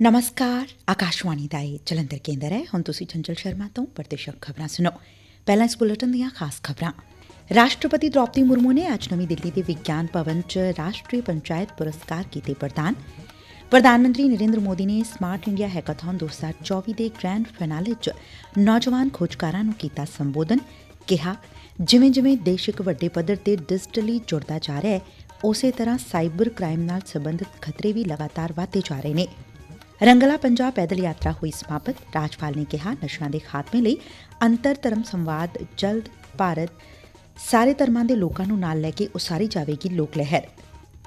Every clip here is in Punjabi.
ਨਮਸਕਾਰ ਆਕਾਸ਼ਵਾਣੀ ਦਾ ਇਹ ਜਲੰਧਰ ਕੇਂਦਰ ਹੈ ਹੁਣ ਤੁਸੀਂ ਚੰਚਲ ਸ਼ਰਮਾ ਤੋਂ ਪ੍ਰਤੀਸ਼ਕ ਖਬਰਾਂ ਸੁਣੋ ਪਹਿਲਾਂ ਇਸ ਬੁਲੇਟਿਨ ਦੀਆਂ ਖਾਸ ਖਬਰਾਂ ਰਾਸ਼ਟਰਪਤੀ ਦ੍ਰੌਪਦੀ ਮੁਰਮੂ ਨੇ ਅੱਜ ਨਵੀਂ ਦਿੱਲੀ ਦੇ ਵਿਗਿਆਨ ਭਵਨ 'ਚ ਰਾਸ਼ਟਰੀ ਪੰਚਾਇਤ ਪੁਰਸਕਾਰ ਕੀਤੇ ਪ੍ਰਦਾਨ ਪ੍ਰਧਾਨ ਮੰਤਰੀ ਨਰਿੰਦਰ ਮੋਦੀ ਨੇ ਸਮਾਰਟ ਇੰਡੀਆ ਹੈਕਾਥਨ 2024 ਦੇ ਗ੍ਰੈਂਡ ਫਿਨਾਲੇ 'ਚ ਨੌਜਵਾਨ ਖੋਜਕਾਰਾਂ ਨੂੰ ਕੀਤਾ ਸੰਬੋਧਨ ਕਿਹਾ ਜਿਵੇਂ ਜਿਵੇਂ ਦੇਸ਼ ਇੱਕ ਵੱਡੇ ਪੱਧਰ ਤੇ ਡਿਜੀਟਲੀ ਜੁੜਦਾ ਜਾ ਰਿਹਾ ਹੈ ਉਸੇ ਤਰ੍ਹਾਂ ਸਾਈਬਰ ਕ੍ਰਾਈਮ ਨਾਲ ਸੰਬੰਧਿਤ ਖਤਰੇ ਵੀ ਲਗਾਤਾਰ ਵਧਦੇ ਜਾ ਰਹੇ ਨੇ ਰੰਗਲਾ ਪੰਜਾਬ ਪੈਦਲ ਯਾਤਰਾ ਹੋਈ ਸਮਾਪਤ। ਰਾਜਪਾਲ ਨੇ ਕਿਹਾ, ਨਸ਼ਿਆਂ ਦੇ ਖਾਤਮੇ ਲਈ ਅੰਤਰ ਧਰਮ ਸੰਵਾਦ, ਜਲਦ ਭਾਰਤ ਸਾਰੇ ਧਰਮਾਂ ਦੇ ਲੋਕਾਂ ਨੂੰ ਨਾਲ ਲੈ ਕੇ ਉਸਾਰੀ ਜਾਵੇਗੀ ਲੋਕ ਲਹਿਰ।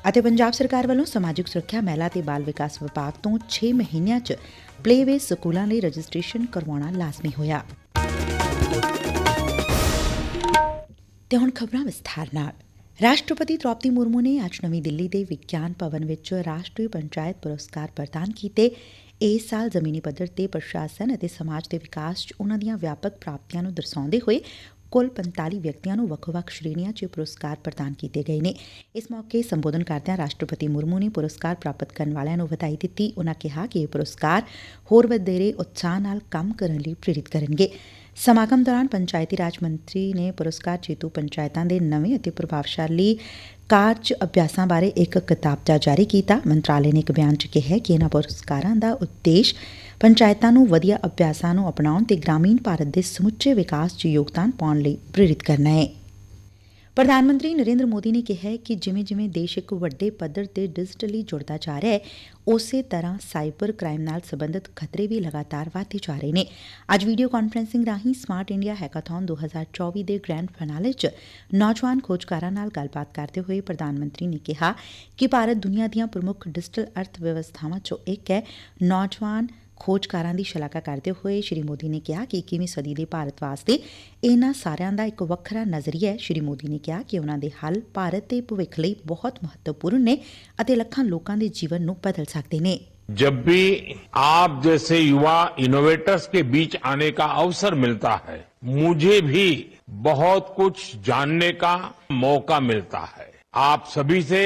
ਅਤੇ ਪੰਜਾਬ ਸਰਕਾਰ ਵੱਲੋਂ ਸਮਾਜਿਕ ਸੁਰੱਖਿਆ ਮਹਿਲਾ ਤੇ ਬਾਲ ਵਿਕਾਸ ਵਿਭਾਗ ਤੋਂ 6 ਮਹੀਨਿਆਂ 'ਚ ਪਲੇਵੇ ਸਕੂਲਾਂ ਲਈ ਰਜਿਸਟ੍ਰੇਸ਼ਨ ਕਰਵਾਉਣਾ ਲਾਜ਼ਮੀ ਹੋਇਆ। ਤੇ ਹੁਣ ਖਬਰਾਂ ਵਿਸਥਾਰ ਨਾਲ। ਰਾਸ਼ਟਰਪਤੀ ਦ੍ਰੌਪਦੀ ਮੁਰਮੂ ਨੇ ਅੱਜ ਨਵੀਂ ਦਿੱਲੀ ਦੇ ਵਿਗਿਆਨ ਭਵਨ ਵਿੱਚ ਰਾਸ਼ਟਰੀ ਪੰਚਾਇਤ ਪੁਰਸਕਾਰ ਪ੍ਰਦਾਨ ਕੀਤੇ। ਇਸ ਸਾਲ ਜ਼ਮੀਨੀ ਪੱਧਰ ਤੇ ਪ੍ਰਸ਼ਾਸਨ ਅਤੇ ਸਮਾਜ ਦੇ ਵਿਕਾਸ 'ਚ ਉਨ੍ਹਾਂ ਦੀਆਂ ਵਿਆਪਕ ਪ੍ਰਾਪਤੀਆਂ ਨੂੰ ਦਰਸਾਉਂਦੇ ਹੋਏ ਕੁੱਲ 45 ਵਿਅਕਤੀਆਂ ਨੂੰ ਵੱਖ-ਵੱਖ ਸ਼੍ਰੇਣੀਆਂ 'ਚ ਪੁਰਸਕਾਰ ਪ੍ਰਦਾਨ ਕੀਤੇ ਗਏ ਨੇ। ਇਸ ਮੌਕੇ ਸੰਬੋਧਨ ਕਰਦਿਆਂ ਰਾਸ਼ਟਰਪਤੀ ਮੁਰਮੂ ਨੇ ਪੁਰਸਕਾਰ ਪ੍ਰਾਪਤ ਕਰਨ ਵਾਲਿਆਂ ਨੂੰ ਵਧਾਈ ਦਿੱਤੀ। ਉਨ੍ਹਾਂ ਕਿਹਾ ਕਿ ਇਹ ਪੁਰਸਕਾਰ ਹੋਰ ਵਧੇਰੇ ਉਤਸ਼ਾਹ ਨਾਲ ਕੰਮ ਕਰਨ ਲਈ ਪ੍ਰੇਰਿਤ ਕਰਨਗੇ। ਸਮਾਗਮ ਦੌਰਾਨ ਪੰਚਾਇਤੀ ਰਾਜ ਮੰਤਰੀ ਨੇ ਪੁਰਸਕਾਰ ਜੇਤੁ ਪੰਚਾਇਤਾਂ ਦੇ ਨਵੇਂ ਅਤੇ ਪ੍ਰਭਾਵਸ਼ਾਲੀ ਕਾਰਜ ਅਭਿਆਸਾਂ ਬਾਰੇ ਇੱਕ ਕਿਤਾਬਚਾ ਜਾਰੀ ਕੀਤਾ। ਮੰਤਰਾਲੇ ਨੇ ਇੱਕ ਬਿਆਨ 'ਚ ਕਿਹਾ ਕਿ ਇਹਨਾਂ ਪੁਰਸਕਾਰਾਂ ਦਾ ਉਦੇਸ਼ ਪੰਚਾਇਤਾਂ ਨੂੰ ਵਧੀਆ ਅਭਿਆਸਾਂ ਨੂੰ ਅਪਣਾਉਣ ਤੇ ਗ੍ਰਾਮੀਣ ਭਾਰਤ ਦੇ ਸਮੁੱਚੇ ਵਿਕਾਸ 'ਚ ਯੋਗਦਾਨ ਪਾਉਣ ਲਈ ਪ੍ਰੇਰਿਤ ਕਰਨਾ ਏ ਪ੍ਰਧਾਨ ਮੰਤਰੀ ਨਰਿੰਦਰ ਮੋਦੀ ਨੇ ਕਿਹਾ ਕਿ ਜਿਵੇਂ ਜਿਵੇਂ ਦੇਸ਼ ਇੱਕ ਵੱਡੇ ਪੱਧਰ ਤੇ ਡਿਜੀਟਲੀ ਜੁੜਦਾ ਜਾ ਰਿਹਾ ਹੈ, ਉਸੇ ਤਰ੍ਹਾਂ ਸਾਈਬਰ ਕ੍ਰਾਈਮ ਨਾਲ ਸੰਬੰਧਿਤ ਖਤਰੇ ਵੀ ਲਗਾਤਾਰ ਵਧਦੇ ਜਾ ਰਹੇ ਨੇ। ਅੱਜ ਵੀਡੀਓ ਕਾਨਫਰੰਸਿੰਗ ਰਾਹੀਂ ਸਮਾਰਟ ਇੰਡੀਆ ਹੈਕਾਥਨ 2024 ਦੇ ਗ੍ਰੈਂਡ ਫਿਨਾਲੇ 'ਚ ਨੌਜਵਾਨ ਖੋਜਕਾਰਾਂ ਨਾਲ ਗੱਲਬਾਤ ਕਰਦੇ ਹੋਏ ਪ੍ਰਧਾਨ ਮੰਤਰੀ ਨੇ ਕਿਹਾ ਕਿ ਭਾਰਤ ਦੁਨੀਆ ਦੀਆਂ ਪ੍ਰਮੁੱਖ ਡਿਜੀਟਲ ਅਰਥ ਵਿਵਸਥਾਵਾਂ 'ਚੋਂ ਇੱਕ ਹੈ। ਨੌਜਵਾਨ ਖੋਜਕਾਰਾਂ ਦੀ ਸ਼ਲਾਘਾ ਕਰਦੇ ਹੋਏ ਸ਼੍ਰੀ ਮੋਦੀ ਨੇ ਕਿਹਾ ਕਿ 21ਵੀਂ ਸਦੀ ਦੇ ਭਾਰਤ ਵਾਸਤੇ ਇਹਨਾਂ ਸਾਰਿਆਂ ਦਾ ਇੱਕ ਵੱਖਰਾ ਨਜ਼ਰੀਆ ਹੈ ਸ਼੍ਰੀ ਮੋਦੀ ਨੇ ਕਿਹਾ ਕਿ ਉਹਨਾਂ ਦੇ ਹੱਲ ਭਾਰਤ ਦੇ ਭਵਿੱਖ ਲਈ ਬਹੁਤ ਮਹੱਤਵਪੂਰਨ ਨੇ ਅਤੇ ਲੱਖਾਂ ਲੋਕਾਂ ਦੇ ਜੀਵਨ ਨੂੰ ਬਦਲ ਸਕਦੇ ਨੇ जब भी आप जैसे युवा इनोवेटर्स के बीच आने का अवसर मिलता है मुझे भी बहुत कुछ जानने का मौका मिलता है आप सभी से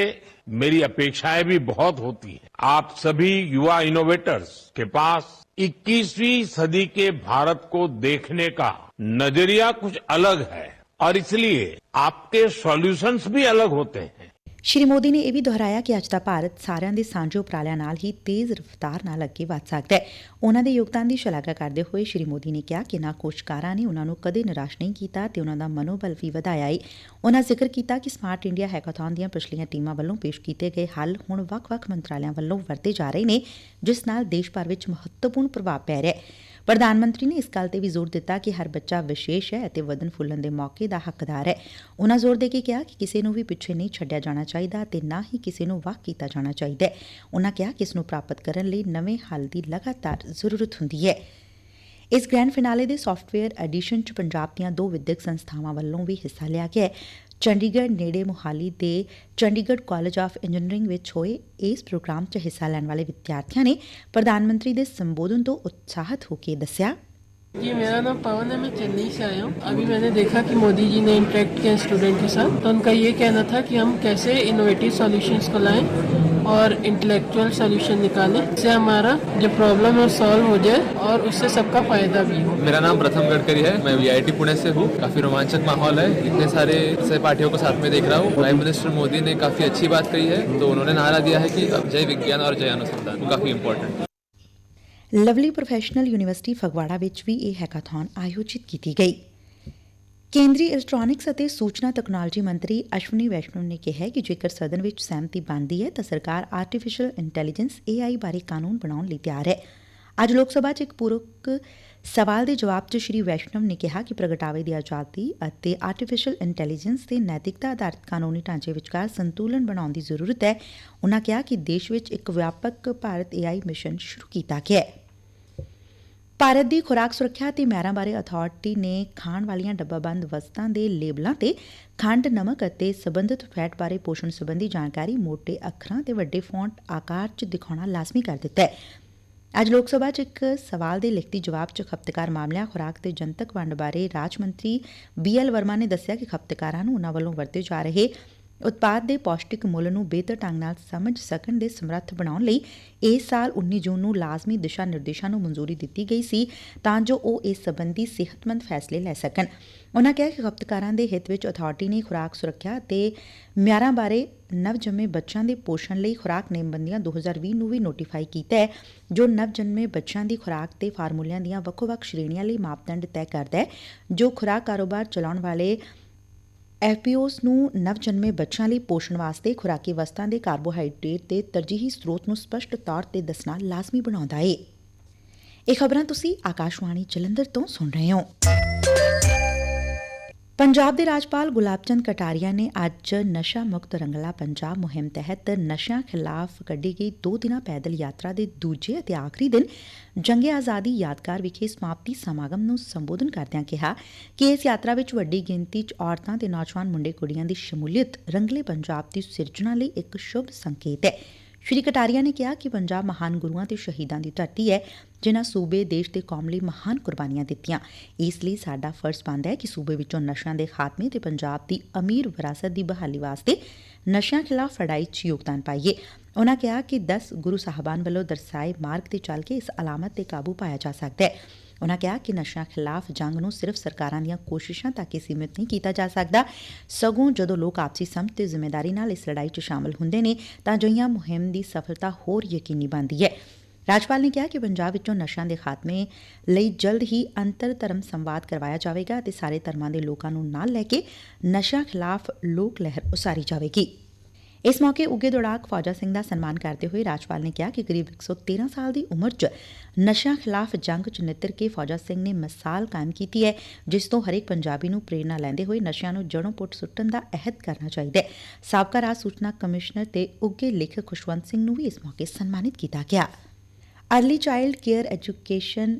मेरी अपेक्षाएँ भी बहुत होती हैं। आप सभी युवा इनोवेटर्स के पास 21वीं सदी के भारत को देखने का नज़रिया कुछ अलग है और इसलिए आपके सॉल्यूशंस भी अलग होते हैं। ਸ਼੍ਰੀ ਮੋਦੀ ਨੇ ਇਹ ਵੀ ਦੁਹਰਾਇਆ ਕਿ ਅੱਜ ਦਾ ਭਾਰਤ ਸਾਰਿਆਂ ਦੇ ਸਾਂਝੇ ਉਪਰਾਲਿਆਂ ਨਾਲ ਹੀ ਤੇਜ਼ ਰਫ਼ਤਾਰ ਨਾਲ ਅੱਗੇ ਵਧ ਸਕਦਾ ਹੈ। ਉਹਨਾਂ ਦੇ ਯੋਗਦਾਨ ਦੀ ਸ਼ਲਾਘਾ ਕਰਦੇ ਹੋਏ ਸ਼੍ਰੀ ਮੋਦੀ ਨੇ ਕਿਹਾ ਕਿ ਨਾ ਕੋਸ਼ਕਾਰਾਂ ਨੇ ਉਹਨਾਂ ਨੂੰ ਕਦੇ ਨਿਰਾਸ਼ ਨਹੀਂ ਕੀਤਾ ਤੇ ਉਹਨਾਂ ਦਾ ਮਨੋਬਲ ਵੀ ਵਧਾਇਆ ਏ। ਉਹਨਾਂ ਜ਼ਿਕਰ ਕੀਤਾ ਕਿ ਸਮਾਰਟ ਇੰਡੀਆ ਹੈਕਾਥਨ ਦੀਆਂ ਪਿਛਲੀਆਂ ਟੀਮਾਂ ਵੱਲੋਂ ਪੇਸ਼ ਕੀਤੇ ਗਏ ਹੱਲ ਹੁਣ ਵੱਖ-ਵੱਖ ਮੰਤਰਾਲਿਆਂ ਵੱਲੋਂ ਵਰਤੇ ਜਾ ਰਹੇ ਨੇ, ਜਿਸ ਨਾਲ ਦੇਸ਼ ਭਰ ਵਿੱਚ ਮਹੱਤਵਪੂਰਨ ਪ੍ਰਭਾਵ ਪੈ ਰਿਹਾ ਹੈ। ਪ੍ਰਧਾਨ ਮੰਤਰੀ ਨੇ ਇਸ ਗੱਲ ਤੇ ਵੀ ਜ਼ੋਰ ਦਿੱਤਾ ਕਿ ਹਰ ਬੱਚਾ ਵਿਸ਼ੇਸ਼ ਹੈ ਅਤੇ ਵਧਣ ਫੁੱਲਣ ਦੇ ਮੌਕੇ ਦਾ ਹੱਕਦਾਰ ਹੈ। ਉਹਨਾਂ ਜ਼ੋਰ ਦੇ ਕੇ ਕਿਹਾ ਕਿ ਕਿਸੇ ਨੂੰ ਵੀ ਪਿੱਛੇ ਨਹੀਂ ਛੱਡਿਆ ਜਾਣਾ ਚਾਹੀਦਾ ਅਤੇ ਨਾ ਹੀ ਕਿਸੇ ਨੂੰ ਵਾਹ ਕੀਤਾ ਜਾਣਾ ਚਾਹੀਦਾ ਹੈ। ਉਹਨਾਂ ਕਿਹਾ ਕਿ ਇਸ ਨੂੰ ਪ੍ਰਾਪਤ ਕਰਨ ਲਈ ਨਵੇਂ ਹੱਲ ਦੀ ਲਗਾਤਾਰ ਜ਼ਰੂਰਤ ਹੁੰਦੀ ਹੈ। ਇਸ ਗ੍ਰੈਂਡ ਫਿਨਾਲੇ ਦੇ ਸੌਫਟਵੇਅਰ ਐਡੀਸ਼ਨ ਚ ਪੰਜਾਬ ਦੀਆਂ ਦੋ ਵਿਦਿਅਕ ਸੰਸਥਾਵਾਂ ਵੱਲੋਂ ਵੀ ਹਿੱਸਾ ਲਿਆ ਗਿਆ ਚੰਡੀਗੜ੍ਹ ਨੇੜੇ ਮੁਹਾਲੀ ਦੇ ਚੰਡੀਗੜ੍ਹ ਕਾਲਜ ਆਫ ਇੰਜੀਨੀਅਰਿੰਗ ਵਿੱਚ ਹੋਏ ਇਸ ਪ੍ਰੋਗਰਾਮ 'ਚ ਹਿੱਸਾ ਲੈਣ ਵਾਲੇ ਵਿਦਿਆਰਥੀਆਂ ਨੇ ਪ੍ਰਧਾਨ ਮੰਤਰੀ ਦੇ ਸੰਬੋਧਨ ਤੋਂ ਉਤਸ਼ਾਹਿਤ ਹੋ ਕੇ ਦੱਸਿਆ जी मेरा नाम पवन है मैं चेन्नई से आया हूँ अभी मैंने देखा कि मोदी जी ने इंटरेक्ट किया स्टूडेंट के साथ तो उनका ये कहना था कि हम कैसे इनोवेटिव सॉल्यूशंस को लाएं और इंटेलेक्चुअल सॉल्यूशन निकालें जिससे हमारा जो प्रॉब्लम है सॉल्व हो जाए और उससे सबका फायदा भी हो मेरा नाम प्रथम गडकरी है मैं वीआईटी पुणे से हूँ काफी रोमांचक माहौल है इतने सारे सहपाठियों को साथ में देख रहा हूँ प्राइम मिनिस्टर मोदी ने काफी अच्छी बात कही है तो उन्होंने नारा दिया है कि अब जय विज्ञान और जय अनुसंधान वो काफी important Lovely Professional University Phagwara ਵਿੱਚ ਵੀ ਇਹ ਹੈਕਾਥਨ ਆਯੋਜਿਤ ਕੀਤੀ ਗਈ ਕੇਂਦਰੀ ਇਲੈਕਟ੍ਰੋਨਿਕਸ ਅਤੇ ਸੂਚਨਾ ਤਕਨਾਲੋਜੀ ਮੰਤਰੀ ਅਸ਼ਵਨੀ ਵੈਸ਼ਨਵ ਨੇ ਕਿਹਾ ਕਿ ਜੇਕਰ ਸਦਨ ਵਿੱਚ ਸਹਿਮਤੀ ਬਣਦੀ ਹੈ, ਤਾਂ ਸਰਕਾਰ ਆਰਟੀਫੀਸ਼ੀਅਲ ਇੰਟੈਲੀਜੈਂਸ AI ਬਾਰੇ ਕਾਨੂੰਨ ਬਣਾਉਣ ਲਈ ਤਿਆਰ ਹੈ। ਅੱਜ ਲੋਕ ਸਭਾ 'ਚ ਇੱਕ ਪੂਰਕ ਸਵਾਲ ਦੇ ਜਵਾਬ 'ਚ ਸ਼੍ਰੀ ਵੈਸ਼ਨਵ ਨੇ ਕਿਹਾ ਕਿ ਪ੍ਰਗਟਾਵੇ ਦੀ ਆਜ਼ਾਦੀ ਅਤੇ ਆਰਟੀਫੀਸ਼ੀਅਲ ਇੰਟੈਲੀਜੈਂਸ ਦੇ ਨੈਤਿਕਤਾ ਆਧਾਰਿਤ ਕਾਨੂੰਨੀ ਢਾਂਚੇ ਵਿਚਕਾਰ ਸੰਤੁਲਨ ਬਣਾਉਣ ਦੀ ਜ਼ਰੂਰਤ ਹੈ। ਉਨ੍ਹਾਂ ਕਿਹਾ ਕਿ ਦੇਸ਼ ਵਿੱਚ ਇੱਕ ਵਿਆਪਕ ਭਾਰਤ AI ਮਿਸ਼ਨ ਸ਼ੁਰੂ ਕੀਤਾ ਗਿਆ ਹੈ। ਭਾਰਤ ਦੀ ਖੁਰਾਕ ਸੁਰੱਖਿਆ ਅਤੇ ਮਿਆਰਾਂ ਬਾਰੇ ਅਥਾਰਟੀ ਨੇ ਖਾਣ ਵਾਲੀਆਂ ਡੱਬਾਬੰਦ ਵਸਤਾਂ ਦੇ ਲੇਬਲਾਂ ਤੇ ਖੰਡ, ਨਮਕ ਅਤੇ ਸਬੰਧਤ ਫੈਟ ਬਾਰੇ ਪੋਸ਼ਣ ਸਬੰਧੀ ਜਾਣਕਾਰੀ ਮੋਟੇ ਅੱਖਰਾਂ ਤੇ ਵੱਡੇ ਫੌਂਟ ਆਕਾਰ 'ਚ ਦਿਖਾਉਣਾ ਲਾਜ਼ਮੀ ਕਰ ਦਿੱਤਾ ਹੈ। ਅੱਜ ਲੋਕ ਸਭਾ 'ਚ ਇੱਕ ਸਵਾਲ ਦੇ ਲਿਖਤੀ ਜਵਾਬ 'ਚ ਖਪਤਕਾਰ ਮਾਮਲਿਆਂ, ਖੁਰਾਕ ਤੇ ਜਨਤਕ ਵੰਡ ਬਾਰੇ ਰਾਜ ਮੰਤਰੀ ਬੀ ਐਲ ਵਰਮਾ ਨੇ ਦੱਸਿਆ ਕਿ ਖਪਤਕਾਰਾਂ ਨੂੰ ਉਨ੍ਹਾਂ ਵੱਲੋਂ ਵਰਤੇ ਜਾ ਰਹੇ ਉਤਪਾਦ ਦੇ ਪੌਸ਼ਟਿਕ ਮੁੱਲ ਨੂੰ ਬਿਹਤਰ ਢੰਗ ਨਾਲ ਸਮਝ ਸਕਣ ਦੇ ਸਮਰੱਥ ਬਣਾਉਣ ਲਈ ਇਸ ਸਾਲ 19 ਜੂਨ ਨੂੰ ਲਾਜ਼ਮੀ ਦਿਸ਼ਾ ਨਿਰਦੇਸ਼ਾਂ ਨੂੰ ਮਨਜ਼ੂਰੀ ਦਿੱਤੀ ਗਈ ਸੀ ਤਾਂ ਜੋ ਉਹ ਇਸ ਸਬੰਧੀ ਸਿਹਤਮੰਦ ਫੈਸਲੇ ਲੈ ਸਕਣ। ਉਨ੍ਹਾਂ ਕਿਹਾ ਕਿ ਖਪਤਕਾਰਾਂ ਦੇ ਹਿੱਤ ਵਿੱਚ ਅਥਾਰਟੀ ਨੇ ਖੁਰਾਕ ਸੁਰੱਖਿਆ ਅਤੇ ਮਿਆਰਾਂ ਬਾਰੇ ਨਵਜੰਮੇ ਬੱਚਿਆਂ ਦੇ ਪੋਸ਼ਣ ਲਈ ਖੁਰਾਕ ਨੇਮਬੰਦੀਆਂ 2020 ਨੂੰ ਵੀ ਨੋਟੀਫਾਈ ਕੀਤਾ ਹੈ, ਜੋ ਨਵਜੰਮੇ ਬੱਚਿਆਂ ਦੀ ਖੁਰਾਕ ਤੇ ਫਾਰਮੂਲਿਆਂ ਦੀਆਂ ਵੱਖੋ-ਵੱਖ ਸ਼੍ਰੇਣੀਆਂ ਲਈ ਮਾਪਦੰਡ ਤੈਅ ਕਰਦਾ ਹੈ, ਜੋ ਖੁਰਾਕ ਕਾਰੋਬਾਰ ਚਲਾਉਣ ਵਾਲੇ ਐਫਪੀਓਸ ਨੂੰ ਨਵਜਨਮੇ ਬੱਚਿਆਂ ਲਈ ਪੋਸ਼ਣ ਵਾਸਤੇ ਖੁਰਾਕੀ ਵਸਤਾਂ ਦੇ ਕਾਰਬੋਹਾਈਡਰੇਟ ਦੇ ਤਰਜੀਹੀ ਸਰੋਤ ਨੂੰ ਸਪਸ਼ਟ ਤੌਰ ਤੇ ਦੱਸਣਾ ਲਾਜ਼ਮੀ ਬਣਾਉਂਦਾ ਏ। ਇਹ ਖਬਰਾਂ ਤੁਸੀਂ ਆਕਾਸ਼ਵਾਣੀ ਜਲੰਧਰ ਤੋਂ ਸੁਣ ਰਹੇ ਹੋ। ਪੰਜਾਬ ਦੇ ਰਾਜਪਾਲ ਗੁਲਾਬ ਚੰਦ ਕਟਾਰੀਆ ਨੇ ਅੱਜ ਨਸ਼ਾ ਮੁਕਤ ਰੰਗਲਾ ਪੰਜਾਬ ਮੁਹਿੰਮ ਤਹਿਤ ਨਸ਼ਿਆਂ ਖਿਲਾਫ ਕੱਢੀ ਗਈ ਦੋ ਦਿਨਾਂ ਪੈਦਲ ਯਾਤਰਾ ਦੇ ਦੂਜੇ ਅਤੇ ਆਖਰੀ ਦਿਨ ਜੰਗੇ ਆਜ਼ਾਦੀ ਯਾਦਗਾਰ ਵਿਖੇ ਸਮਾਪਤੀ ਸਮਾਗਮ ਨੂੰ ਸੰਬੋਧਨ ਕਰਦਿਆਂ ਕਿਹਾ ਕਿ ਇਸ ਯਾਤਰਾ ਵਿੱਚ ਵੱਡੀ ਗਿਣਤੀ 'ਚ ਔਰਤਾਂ ਤੇ ਨੌਜਵਾਨ ਮੁੰਡੇ ਕੁੜੀਆਂ ਦੀ ਸ਼ਮੂਲੀਅਤ ਰੰਗਲੇ ਪੰਜਾਬ ਦੀ ਸਿਰਜਣਾ ਲਈ ਇੱਕ ਸ਼ੁਭ ਸੰਕੇਤ ਹੈ। ਸ਼੍ਰੀ ਕਟਾਰੀਆ ਨੇ ਕਿਹਾ ਕਿ ਪੰਜਾਬ ਮਹਾਨ ਗੁਰੂਆਂ ਤੇ ਸ਼ਹੀਦਾਂ ਦੀ ਧਰਤੀ ਹੈ, ਜਿਨ੍ਹਾਂ ਸੂਬੇ, ਦੇਸ਼ ਤੇ ਕੌਮ ਲਈ ਮਹਾਨ ਕੁਰਬਾਨੀਆਂ ਦਿੱਤੀਆਂ। ਇਸ ਲਈ ਸਾਡਾ ਫਰਜ਼ ਬਣਦਾ ਹੈ ਕਿ ਸੂਬੇ ਵਿੱਚੋਂ ਨਸ਼ਿਆਂ ਦੇ ਖਾਤਮੇ ਤੇ ਪੰਜਾਬ ਦੀ ਅਮੀਰ ਵਿਰਾਸਤ ਦੀ ਬਹਾਲੀ ਵਾਸਤੇ ਨਸ਼ਿਆਂ ਖਿਲਾਫ ਲੜਾਈ 'ਚ ਯੋਗਦਾਨ ਪਾਈਏ। ਉਨ੍ਹਾਂ ਕਿਹਾ ਕਿ 10 ਗੁਰੂ ਸਾਹਿਬਾਨ ਵੱਲੋਂ ਦਰਸਾਏ ਮਾਰਗ ਤੇ ਚੱਲ ਕੇ ਇਸ ਅਲਾਮਤ ਤੇ ਕਾਬੂ ਪਾਇਆ ਜਾ ਸਕਦਾ ਹੈ। ਉਨੂਾ ਕਿਹਾ ਕਿ ਨਸ਼ਿਆਂ ਖਿਲਾਫ ਜੰਗ ਨੂੰ ਸਿਰਫ ਸਰਕਾਰਾਂ ਦੀਆਂ ਕੋਸ਼ਿਸ਼ਾਂ ਤੱਕ ਹੀ ਸੀਮਿਤ ਨਹੀਂ ਕੀਤਾ ਜਾ ਸਕਦਾ। ਸਗੋਂ ਜਦੋਂ ਲੋਕ ਆਪਸੀ ਸਮਝ ਤੇ ਜ਼ਿੰਮੇਵਾਰੀ ਨਾਲ ਇਸ ਲੜਾਈ 'ਚ ਸ਼ਾਮਲ ਹੁੰਦੇ ਨੇ, ਤਾਂ ਅਜਿਹੀਆਂ ਮੁਹਿੰਮ ਦੀ ਸਫਲਤਾ ਹੋਰ ਯਕੀਨੀ ਬਣਦੀ ਏ ਰਾਜਪਾਲ ਨੇ ਕਿਹਾ ਕਿ ਪੰਜਾਬ ਵਿੱਚੋਂ ਨਸ਼ਿਆਂ ਦੇ ਖਾਤਮੇ ਲਈ ਜਲਦ ਹੀ ਅੰਤਰ ਧਰਮ ਸੰਵਾਦ ਕਰਵਾਇਆ ਜਾਵੇਗਾ ਅਤੇ ਸਾਰੇ ਧਰਮਾਂ ਦੇ ਲੋਕਾਂ ਨੂੰ ਨਾਲ ਲੈ ਕੇ ਨਸ਼ਿਆਂ ਖਿਲਾਫ ਲੋਕ ਲਹਿਰ ਉਸਾਰੀ ਜਾਵੇਗੀ। ਇਸ ਮੌਕੇ ਉੱਘੇ ਦੌੜਾਕ ਫੌਜਾ ਸਿੰਘ ਦਾ ਸਨਮਾਨ ਕਰਦੇ ਹੋਏ ਰਾਜਪਾਲ ਨੇ ਕਿਹਾ ਕਿ ਕਰੀਬ 113 ਸਾਲ ਦੀ ਉਮਰ 'ਚ ਨਸ਼ਿਆਂ ਖਿਲਾਫ ਜੰਗ 'ਚ ਨਿੱਤਰ ਕੇ ਫੌਜਾ ਸਿੰਘ ਨੇ ਮਿਸਾਲ ਕਾਇਮ ਕੀਤੀ ਹੈ, ਜਿਸ ਤੋਂ ਹਰੇਕ ਪੰਜਾਬੀ ਨੂੰ ਪ੍ਰੇਰਣਾ ਲੈਂਦੇ ਹੋਏ ਨਸ਼ਿਆਂ ਨੂੰ ਜੜੋਂ ਪੁੱਟ ਸੁੱਟਣ ਦਾ ਅਹਿਦ ਕਰਨਾ ਚਾਹੀਦਾ ਹੈ। ਸਾਬਕਾ ਰਾਜ ਸੂਚਨਾ ਕਮਿਸ਼ਨਰ ਤੇ ਉੱਘੇ ਲੇਖਕ ਖੁਸ਼ਵੰਤ ਸਿੰਘ ਨੂੰ ਵੀ ਇਸ ਮੌਕੇ ਸਨਮਾਨਿਤ ਕੀਤਾ ਗਿਆ। Early child care education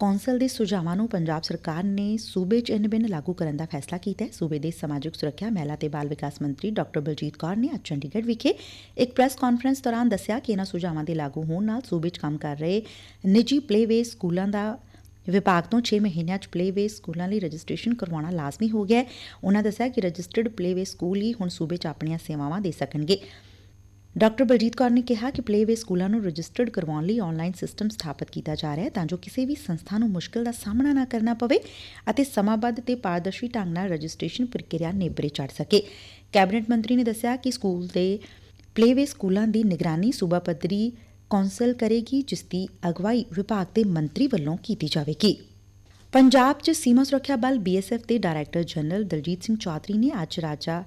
council ਦੇ ਸੁਝਾਵਾਂ ਨੂੰ ਪੰਜਾਬ ਸਰਕਾਰ ਨੇ ਸੂਬੇ 'ਚ ਇਨ ਲਾਗੂ ਕਰਨ ਦਾ ਫੈਸਲਾ ਕੀਤਾ ਸੂਬੇ ਦੇ ਸਮਾਜਿਕ ਸੁਰੱਖਿਆ, ਮਹਿਲਾ ਤੇ ਬਾਲ ਵਿਕਾਸ ਮੰਤਰੀ ਡਾਕਟਰ ਬਲਜੀਤ ਕੌਰ ਨੇ ਅੱਜ ਚੰਡੀਗੜ੍ਹ ਵਿਖੇ ਇੱਕ ਪ੍ਰੈਸ ਕਾਨਫਰੰਸ ਦੌਰਾਨ ਦੱਸਿਆ ਕਿ ਇਹਨਾਂ ਸੁਝਾਵਾਂ ਦੇ ਲਾਗੂ ਹੋਣ ਨਾਲ ਸੂਬੇ 'ਚ ਕੰਮ ਕਰ ਰਹੇ ਨਿੱਜੀ ਪਲੇਵੇ ਸਕੂਲਾਂ ਦਾ ਵਿਭਾਗ ਤੋਂ 6 ਮਹੀਨਿਆਂ 'ਚ ਪਲੇਵੇ ਸਕੂਲਾਂ ਲਈ ਰਜਿਸਟ੍ਰੇਸ਼ਨ ਕਰਵਾਉਣਾ ਲਾਜ਼ਮੀ ਹੋ ਗਿਆ ਹੈ। ਉਹਨਾਂ ਦੱਸਿਆ ਕਿ ਰਜਿਸਟਰਡ ਪਲੇਵੇ ਸਕੂਲ ਹੀ ਹੁਣ ਸੂਬੇ 'ਚ ਆਪਣੀਆਂ ਸੇਵਾਵਾਂ ਦੇ ਸਕਣਗੇ। ਡਾ ਬਲਜੀਤ ਕੌਰ ਨੇ ਕਿਹਾ ਕਿ ਪਲੇਵੇ ਸਕੂਲਾਂ ਨੂੰ ਰਜਿਸਟਰਡ ਕਰਵਾਉਣ ਲਈ ਆਨਲਾਈਨ ਸਿਸਟਮ ਸਥਾਪਿਤ ਕੀਤਾ ਜਾ ਰਿਹਾ ਹੈ ਤਾਂ ਜੋ ਕਿਸੇ ਵੀ ਸੰਸਥਾ ਨੂੰ ਮੁਸ਼ਕਲ ਦਾ ਸਾਹਮਣਾ ਨਾ ਕਰਨਾ ਪਵੇ ਅਤੇ ਸਮਾਬੱਧ ਤੇ ਪਾਰਦਰਸ਼ੀ ਢੰਗ ਨਾਲ ਰਜਿਸਟ੍ਰੇਸ਼ਨ ਪ੍ਰਕਿਰਿਆ ਨੇਬਰੇ ਚੜ ਸਕੇ। ਕੈਬਨਿਟ ਮੰਤਰੀ ਨੇ ਦੱਸਿਆ ਕਿ ਸਕੂਲ ਦੇ ਪਲੇਵੇ ਸਕੂਲਾਂ ਦੀ ਨਿਗਰਾਨੀ ਸੂਬਾ ਪੱਧਰੀ ਕੌਂਸਲ ਕਰੇਗੀ, ਜਿਸ ਦੀ ਅਗਵਾਈ ਵਿਭਾਗ ਦੇ ਮੰਤਰੀ ਵੱਲੋਂ ਕੀਤੀ ਜਾਵੇਗੀ। ਪੰਜਾਬ 'ਚ ਸੀਮਾ ਸੁਰੱਖਿਆ ਬਲ ਬੀਐਸਐਫ ਦੇ ਡਾਇਰੈਕਟਰ ਜਨਰਲ ਦਲਜੀਤ ਸਿੰਘ ਚੌਧਰੀ ਨੇ ਅੱਜ ਰਾਜਾ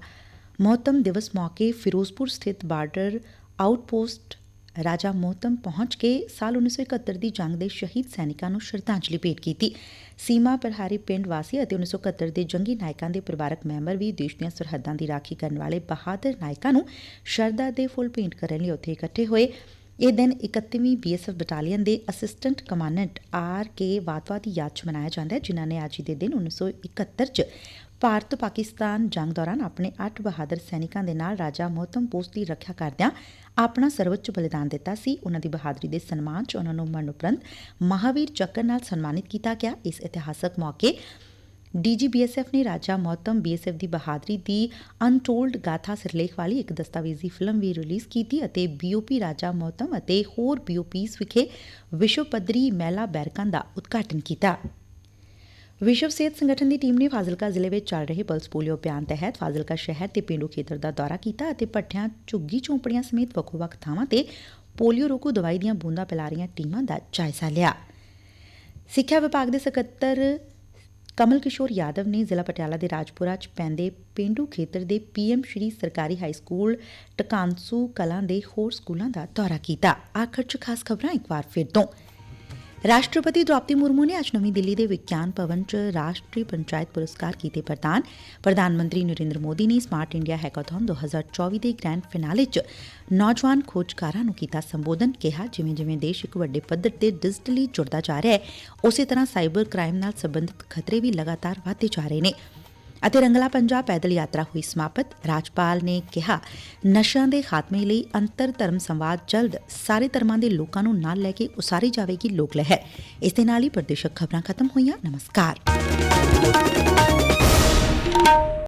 ਮੋਹਤਮ ਦਿਵਸ ਮੌਕੇ ਫਿਰੋਜ਼ਪੁਰ ਸਥਿਤ ਬਾਰਡਰ ਆਊਟਪੋਸਟ ਰਾਜਾ ਮੋਹਤਮ ਪਹੁੰਚ ਕੇ ਸਾਲ 1971 ਦੀ ਜੰਗ ਦੇ ਸ਼ਹੀਦ ਸੈਨਿਕਾਂ ਨੂੰ ਸ਼ਰਧਾਂਜਲੀ ਭੇਟ ਕੀਤੀ। ਸੀਮਾ ਪ੍ਰਹਾਰੀ ਪਿੰਡ ਵਾਸੀ ਅਤੇ 1971 ਦੇ ਜੰਗੀ ਨਾਇਕਾਂ ਦੇ ਪਰਿਵਾਰਕ ਮੈਂਬਰ ਵੀ ਦੇਸ਼ ਦੀਆਂ ਸਰਹੱਦਾਂ ਦੀ ਰਾਖੀ ਕਰਨ ਵਾਲੇ ਬਹਾਦਰ ਨਾਇਕਾਂ ਨੂੰ ਸ਼ਰਧਾ ਦੇ ਫੁੱਲ ਭੇਂਟ ਕਰਨ ਲਈ ਉੱਥੇ ਇਕੱਠੇ ਹੋਏ। ਇਹ ਦਿਨ 31ਵੀਂ ਬੀਐਸਐਫ ਬਟਾਲੀਅਨ ਦੇ assistant commandant R K Vatwa ਦੀ ਯਾਦ 'ਚ ਮਨਾਇਆ ਜਾਂਦਾ ਹੈ, ਜਿਨ੍ਹਾਂ ਨੇ ਅੱਜ ਦੇ ਦਿਨ 1971 'ਚ ਭਾਰਤ ਪਾਕਿਸਤਾਨ ਜੰਗ ਦੌਰਾਨ ਆਪਣੇ ਅੱਠ ਬਹਾਦਰ ਸੈਨਿਕਾਂ ਦੇ ਨਾਲ ਰਾਜਾ ਮੋਹਤਮ ਪੋਸਟ ਦੀ ਰੱਖਿਆ ਕਰਦਿਆਂ ਆਪਣਾ ਸਰਵਉੱਚ ਬਲੀਦਾਨ ਦਿੱਤਾ ਸੀ। ਉਹਨਾਂ ਦੀ ਬਹਾਦਰੀ ਦੇ ਸਨਮਾਨ 'ਚ ਉਹਨਾਂ ਨੂੰ ਮਰਨ ਉਪਰੰਤ ਮਹਾਵੀਰ ਚੱਕਰ ਨਾਲ ਸਨਮਾਨਿਤ ਕੀਤਾ ਗਿਆ। ਇਸ ਇਤਿਹਾਸਕ ਮੌਕੇ ਡੀਜੀ ਡੀਜੀਬੀਐਸਐਫ ਨੇ ਰਾਜਾ ਮੌਤਮ ਬੀਐਸਐਫ ਦੀ ਬਹਾਦਰੀ ਦੀ ਅਨਟੋਲਡ ਗਾਥਾ ਸਿਰਲੇਖ ਵਾਲੀ ਇੱਕ ਦਸਤਾਵੇਜ਼ੀ ਫਿਲਮ ਵੀ ਰਿਲੀਜ਼ ਕੀਤੀ ਅਤੇ ਬੀਓਪੀ ਰਾਜਾ ਮੌਤਮ ਅਤੇ ਹੋਰ ਬੀਓਪੀਸ ਵਿਖੇ ਵਿਸ਼ਵ ਪੱਧਰੀ ਮਹਿਲਾ ਬੈਰਕਾਂ ਦਾ ਉਦਘਾਟਨ ਕੀਤਾ। ਵਿਸ਼ਵ ਸਿਹਤ ਸੰਗਠਨ ਦੀ ਟੀਮ ਨੇ ਫਾਜ਼ਿਲਕਾ ਜ਼ਿਲ੍ਹੇ ਵਿੱਚ ਚੱਲ ਰਹੇ ਪਲਸ ਪੋਲੀਓ ਅਭਿਆਨ ਤਹਿਤ ਫਾਜ਼ਿਲਕਾ ਸ਼ਹਿਰ ਤੇ ਪਿੰਡੂ ਖੇਤਰ ਦਾ ਦੌਰਾ ਕੀਤਾ ਅਤੇ ਭੱਠਿਆਂ, ਝੁੱਗੀ ਝੌਂਪੜੀਆਂ ਸਮੇਤ ਵੱਖੋ-ਵੱਖ ਥਾਵਾਂ ਤੇ ਪੋਲੀਓ ਰੋਕੂ ਦਵਾਈ ਦੀਆਂ ਬੂੰਦਾਂ ਪਿਲਾ ਰਹੀਆਂ ਟੀਮਾਂ ਦਾ ਜਾਇਜ਼ਾ ਲਿਆ। ਸਿੱਖਿਆ ਵਿਭਾਗ ਦੇ ਸਕੱਤਰ ਕਮਲ ਕਿਸ਼ੋਰ ਯਾਦਵ ਨੇ ਜ਼ਿਲ੍ਹਾ ਪਟਿਆਲਾ ਦੇ ਰਾਜਪੁਰਾ ਚ ਪੈਂਦੇ ਪਿੰਡੂ ਖੇਤਰ ਦੇ ਪੀਐਮ ਸ਼੍ਰੀ ਸਰਕਾਰੀ ਹਾਈ ਸਕੂਲ ਟਕਾਂਸੂ ਕਲਾਂ ਦੇ ਹੋਰ ਸਕੂਲਾਂ ਦਾ ਦੌਰਾ ਕੀਤਾ। ਆਖਰ ਚ ਖਾਸ ਖਬਰਾਂ ਇੱਕ ਵਾਰ ਫਿਰ ਤੋਂ। ਰਾਸ਼ਟਰਪਤੀ ਦ੍ਰੋਪਦੀ ਮੁਰਮੂ ਨੇ ਅੱਜ ਨਵੀਂ ਦਿੱਲੀ ਦੇ ਵਿਗਿਆਨ ਭਵਨ 'ਚ ਰਾਸ਼ਟਰੀ ਪੰਚਾਇਤ ਪੁਰਸਕਾਰ ਕੀਤੇ ਪ੍ਰਦਾਨ ਪ੍ਰਧਾਨ ਮੰਤਰੀ ਨਰਿੰਦਰ ਮੋਦੀ ਨੇ ਸਮਾਰਟ ਇੰਡੀਆ ਹੈਕਾਥਨ 2024 ਦੇ ਗ੍ਰੈਂਡ ਫਿਨਾਲੇ 'ਚ ਨੌਜਵਾਨ ਖੋਜਕਾਰਾਂ ਨੂੰ ਕੀਤਾ ਸੰਬੋਧਨ ਕਿਹਾ ਜਿਵੇਂ ਜਿਵੇਂ ਦੇਸ਼ ਇੱਕ ਵੱਡੇ ਪੱਧਰ ਤੇ ਡਿਜੀਟਲੀ ਜੁੜਦਾ ਜਾ ਰਿਹਾ ਹੈ ਉਸੇ ਤਰ੍ਹਾਂ ਸਾਈਬਰ ਕ੍ਰਾਈਮ ਨਾਲ ਸੰਬੰਧਿਤ ਖਤਰੇ ਵੀ ਲਗਾਤਾਰ ਵਧਦੇ ਜਾ ਰਹੇ ਨੇ ਅਤੇ ਰੰਗਲਾ ਪੰਜਾਬ ਪੈਦਲ ਯਾਤਰਾ ਹੋਈ ਸਮਾਪਤ। ਰਾਜਪਾਲ ਨੇ ਕਿਹਾ, ਨਸ਼ਿਆਂ ਦੇ ਖਾਤਮੇ ਲਈ ਅੰਤਰ ਧਰਮ ਸੰਵਾਦ ਜਲਦ ਸਾਰੇ ਧਰਮਾਂ ਦੇ ਲੋਕਾਂ ਨੂੰ ਨਾਲ ਲੈ ਕੇ ਉਸਾਰੀ ਜਾਵੇਗੀ ਲੋਕ ਲਹਿਰ। ਇਸ ਦੇ ਨਾਲ ਹੀ ਪ੍ਰਦੇਸ਼ਕ ਖਬਰਾਂ ਖਤਮ ਹੋਈਆਂ। ਨਮਸਕਾਰ।